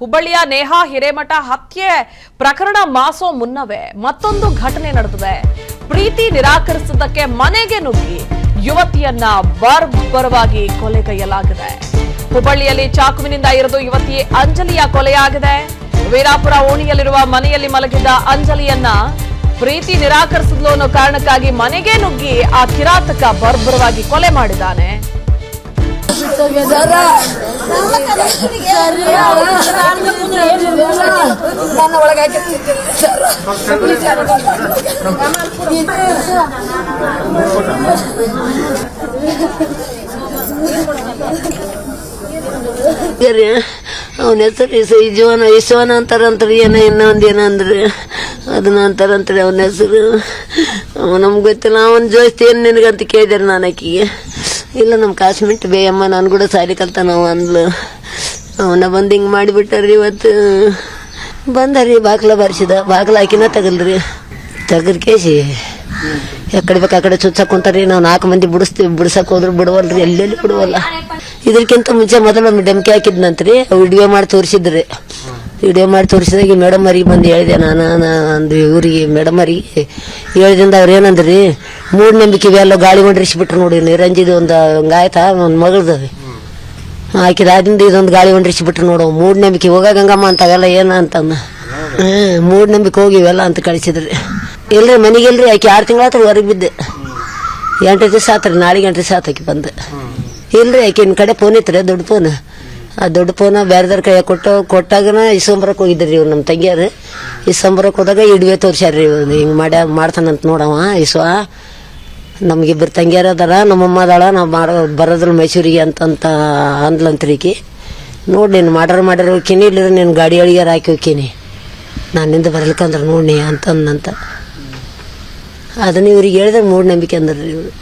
ಹುಬ್ಬಳ್ಳಿಯ ನೇಹಾ ಹಿರೇಮಠ ಹತ್ಯೆ ಪ್ರಕರಣ ಮಾಸೋ ಮುನ್ನವೇ ಮತ್ತೊಂದು ಘಟನೆ ನಡೆದಿದೆ. ಪ್ರೀತಿ ನಿರಾಕರಿಸಿದ್ದಕ್ಕೆ ಮನೆಗೆ ನುಗ್ಗಿ ಯುವತಿಯನ್ನ ಬರ್ಬರವಾಗಿ ಕೊಲೆಗೈಯಲಾಗಿದೆ ಹುಬ್ಬಳ್ಳಿಯಲ್ಲಿ ಚಾಕುವಿನಿಂದ ಇರಿದು ಯುವತಿ ಅಂಜಲಿಯ ಕೊಲೆಯಾಗಿದೆ. ವೀರಾಪುರ ಓಣಿಯಲ್ಲಿರುವ ಮನೆಯಲ್ಲಿ ಮಲಗಿದ್ದ ಅಂಜಲಿಯನ್ನ ಪ್ರೀತಿ ನಿರಾಕರಿಸಿದ್ಲು ಅನ್ನೋ ಕಾರಣಕ್ಕಾಗಿ ಮನೆಗೆ ನುಗ್ಗಿ ಆ ಕಿರಾತಕ ಬರ್ಬರವಾಗಿ ಕೊಲೆ ಮಾಡಿದ್ದಾನೆ. ನನ್ನ ಒಳಗೆ ಅವನ ಹೆಸರು ಇಸ ಇಜವನ ಈಶವನ ಅಂತಾರಂತಾರೆ ಏನೋ ಇನ್ನೊಂದು ಏನೋ ಅಂದ್ರೆ ಅದನ್ನ ಅಂತಾರಂತಾರೆ ಅವನ ಹೆಸರು. ಅವ ನಮ್ಗೆ ಗೊತ್ತಿಲ್ಲ, ಅವನ ಜೋಸ್ತಿ ಏನು ನಿನಗಂತ ಕೇಳಿದಾರೆ ನಾನು ಆಕಿಗೆ. ಇಲ್ಲ ನಮ್ಮ ಕಾಶ್ಮೀಟ್ ಬೇಯಮ್ಮ ನಾನು ಕೂಡ ಸಾರಿ ಕಲ್ತಾನ ಅಂದ್ಲು. ಅವನ ಬಂದು ಹಿಂಗೆ ಮಾಡಿಬಿಟ್ಟಾರ್ರಿ ಇವತ್ತು. ಬಂದಾರಿ, ಬಾಗ್ಲ ಬಾರಿಸಿದ. ಬಾಗ್ಲ ಹಾಕಿನ ತಗಲ್ರಿ. ತಗದ್ ಕೇಸಿ ಎಕಡೆ ಬೇಕು, ಆ ಕಡೆ ಚುಚ್ಚಕ್ ಕುಂತಾರಿ ನಾವು ನಾಲ್ಕು ಮಂದಿ ಬಿಡಿಸ್ತೀವಿ, ಬಿಡ್ಸಕ್ ಹೋದ್ರು ಬಿಡವಲ್ರಿ, ಎಲ್ಲೆಲ್ಲಿ ಬಿಡುವಲ್ಲ. ಇದಕ್ಕಿಂತ ಮುಂಚೆ ಮೊದಲೊಮ್ಮೆ ಡೆಮ್ಕಿ ಹಾಕಿದ್ನಂತ್ರಿ. ವಿಡಿಯೋ ಮಾಡಿ ತೋರಿಸಿದ್ರಿ. ವಿಡಿಯೋ ಮಾಡಿ ತೋರಿಸಿದಾಗ ಮೇಡಮ್ ಅವರಿಗೆ ಬಂದು ಹೇಳಿದೆ ನಾನು ಅಂದ್ರೆ ಊರಿಗೆ ಮೇಡಮ್ ಅವರಿಗೆ ಹೇಳಿದಿಂದ ಅವ್ರು ಏನಂದ್ರಿ, ಮೂಢನಂಬಿಕೆ ಎಲ್ಲ ಗಾಳಿ ಹೊಂಡ್ರಿಸ್ಬಿಟ್ರು ನೋಡಿ ನಿರಂಜಿದ ಒಂದು, ಹಂಗಾಯ್ತಾ? ಒಂದು ಮಗಳದ. ಹಾಕಿದಾದಿಂದ ಇದೊಂದು ಗಾಳಿ ಹೊಂಡಿಸಿಬಿಟ್ರು ನೋಡು. ಮೂಢನಂಬಿಕೆ. ಹೋಗ ಗಂಗಮ್ಮ ಅಂತಾಗಲ್ಲ ಏನ ಅಂತಂದ. ಮೂಢನಂಬಿಕೆ ಹೋಗಿ ಇವೆಲ್ಲ ಅಂತ ಕಳಿಸಿದ್ರಿ. ಇಲ್ರಿ ಮನೆಗಿಲ್ರಿ ಆಕೆ ಆರು ತಿಂಗಳ ಹೊರಗೆ ಬಿದ್ದೆ. ಎಂಟು ದಿವಸ ಆತ್ರಿ ನಾಳೆಗೆ ಎಂಟು ದಿವಸ ಆತಕಿ ಬಂದು. ಇಲ್ರಿ ಆಕಿನ ಕಡೆ ಫೋನ್ ಇತ್ತು ದೊಡ್ಡ ಫೋನ್ ಆ ದೊಡ್ಡ ಫೋನ್ ಬೇರೆದವ್ರ ಕೈ ಕೊಟ್ಟು ಕೊಟ್ಟಾಗನ ಇಸ್ಕೊಂಬರಕ್ಕೆ ಹೋಗಿದ್ರಿ ಇವ್ರು ನಮ್ಮ ತಂಗಿಯರು. ಇಸ್ಕೊಂಬರಕ್ಕೆ ಹೋದಾಗ ಇಡುವೆ ತೋರ್ಸ್ಯಾರ್ರಿ ಹಿಂಗೆ ಮಾಡ್ಯ ಮಾಡ್ತಾನಂತ ನೋಡವ ಇಸ್ವ ನಮಗಿಬ್ಬರು ತಂಗಿಯರು ಅದಾರ, ನಮ್ಮಮ್ಮ ಅದಾಳ, ನಾವು ಮಾಡೋ, ಬರೋದ್ರ ಮೈಸೂರಿಗೆ ಅಂತಂತ ಅಂದ್ಲಂತ್ರಿಕಿ. ನೋಡಿ ನೀನು ಮಾಡ್ರ ಮಾಡ್ಯಾರ ಹೋಗ್ತೀನಿ ಇಲ್ಲ ನೀನು ಗಾಡಿ ಅಳಿಗಾರ ಹಾಕಿ ಹೋಗ್ತೀನಿ ನಾನಿಂದ ಬರ್ಲಿಕ್ಕಂದ್ರೆ ನೋಡಿ ಅಂತಂದಂತ ಅದನ್ನ ಇವ್ರಿಗೆ ಹೇಳಿದ್ರೆ ಮೂಢನಂಬಿಕೆ ಅಂದ್ರಿ ಇವರು.